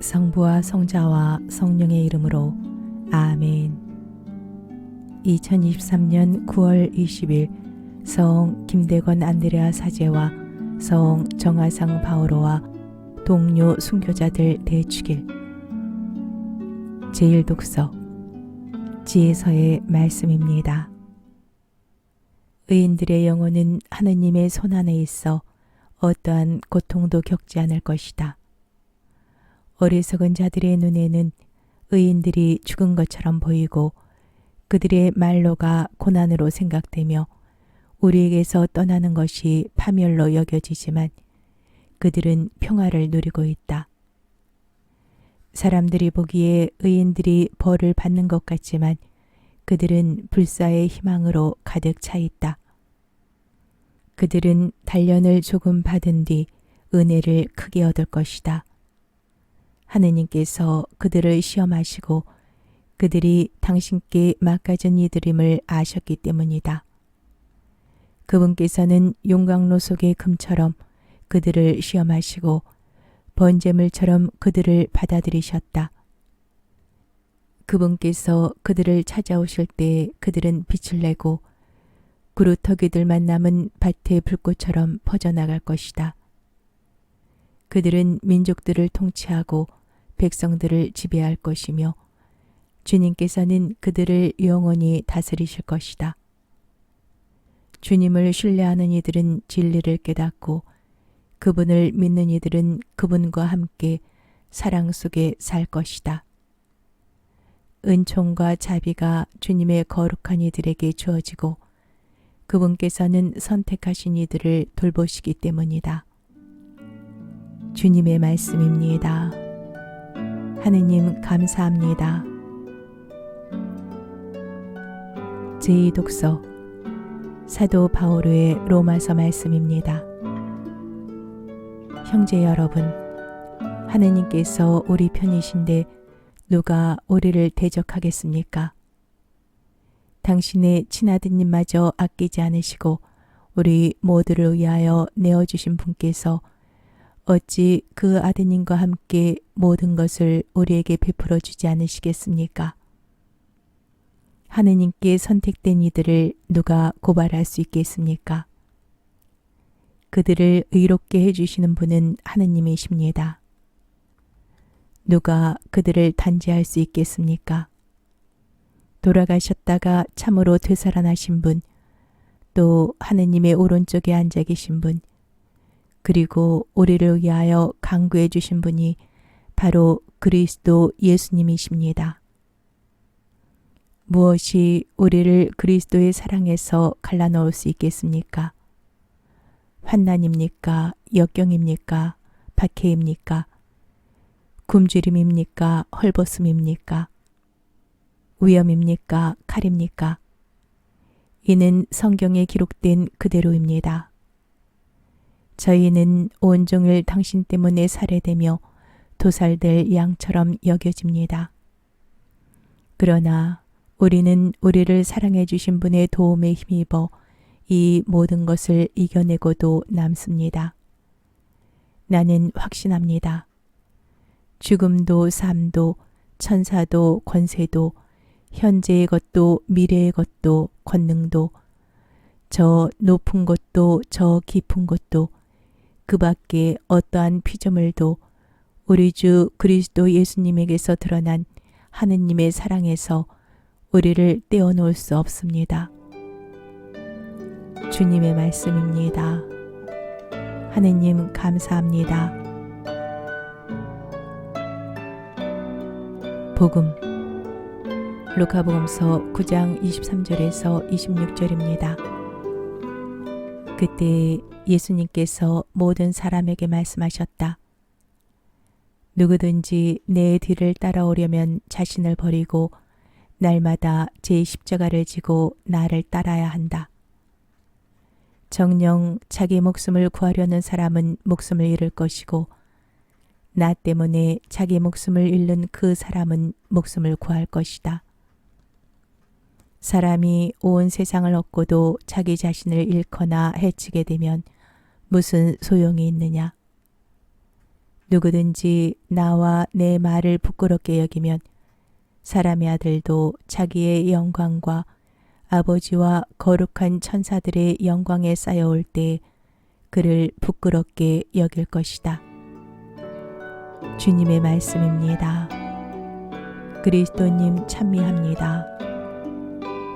성부와 성자와 성령의 이름으로 아멘. 2023년 9월 20일 성 김대건 안드레아 사제와 성 정하상 바오로와 동료 순교자들 대축일 제1독서 지혜서의 말씀입니다. 의인들의 영혼은 하느님의 손 안에 있어 어떠한 고통도 겪지 않을 것이다. 어리석은 자들의 눈에는 의인들이 죽은 것처럼 보이고 그들의 말로가 고난으로 생각되며 우리에게서 떠나는 것이 파멸로 여겨지지만 그들은 평화를 누리고 있다. 사람들이 보기에 의인들이 벌을 받는 것 같지만 그들은 불사의 희망으로 가득 차 있다. 그들은 단련을 조금 받은 뒤 은혜를 크게 얻을 것이다. 하느님께서 그들을 시험하시고 그들이 당신께 막가진 이들임을 아셨기 때문이다. 그분께서는 용광로 속의 금처럼 그들을 시험하시고 번제물처럼 그들을 받아들이셨다. 그분께서 그들을 찾아오실 때 그들은 빛을 내고 구루터기들만 남은 밭의 불꽃처럼 퍼져나갈 것이다. 그들은 민족들을 통치하고 백성들을 지배할 것이며 주님께서는 그들을 영원히 다스리실 것이다. 주님을 신뢰하는 이들은 진리를 깨닫고 그분을 믿는 이들은 그분과 함께 사랑 속에 살 것이다. 은총과 자비가 주님의 거룩한 이들에게 주어지고 그분께서는 선택하신 이들을 돌보시기 때문이다. 주님의 말씀입니다. 하느님 감사합니다. 제2독서 사도 바오로의 로마서 말씀입니다. 형제 여러분, 하느님께서 우리 편이신데 누가 우리를 대적하겠습니까? 당신의 친아드님마저 아끼지 않으시고 우리 모두를 위하여 내어주신 분께서 어찌 그 아드님과 함께 모든 것을 우리에게 베풀어 주지 않으시겠습니까? 하느님께 선택된 이들을 누가 고발할 수 있겠습니까? 그들을 의롭게 해주시는 분은 하느님이십니다. 누가 그들을 단죄할 수 있겠습니까? 돌아가셨다가 참으로 되살아나신 분, 또 하느님의 오른쪽에 앉아 계신 분, 그리고 우리를 위하여 강구해 주신 분이 바로 그리스도 예수님이십니다. 무엇이 우리를 그리스도의 사랑에서 갈라놓을 수 있겠습니까? 환난입니까? 역경입니까? 박해입니까? 굶주림입니까? 헐벗음입니까? 위험입니까? 칼입니까? 이는 성경에 기록된 그대로입니다. 저희는 온종일 당신 때문에 살해되며 도살될 양처럼 여겨집니다. 그러나 우리는 우리를 사랑해 주신 분의 도움에 힘입어 이 모든 것을 이겨내고도 남습니다. 나는 확신합니다. 죽음도 삶도 천사도 권세도 현재의 것도 미래의 것도 권능도 저 높은 곳도 저 깊은 곳도 그 밖에 어떠한 피조물도 우리 주 그리스도 예수님에게서 드러난 하느님의 사랑에서 우리를 떼어놓을 수 없습니다. 주님의 말씀입니다. 하느님 감사합니다. 복음 루카복음서 9장 23절에서 26절입니다. 그때 예수님께서 모든 사람에게 말씀하셨다. 누구든지 내 뒤를 따라오려면 자신을 버리고 날마다 제 십자가를 지고 나를 따라야 한다. 정령 자기 목숨을 구하려는 사람은 목숨을 잃을 것이고 나 때문에 자기 목숨을 잃는 그 사람은 목숨을 구할 것이다. 사람이 온 세상을 얻고도 자기 자신을 잃거나 해치게 되면 무슨 소용이 있느냐? 누구든지 나와 내 말을 부끄럽게 여기면 사람의 아들도 자기의 영광과 아버지와 거룩한 천사들의 영광에 쌓여올 때 그를 부끄럽게 여길 것이다. 주님의 말씀입니다. 그리스도님 찬미합니다.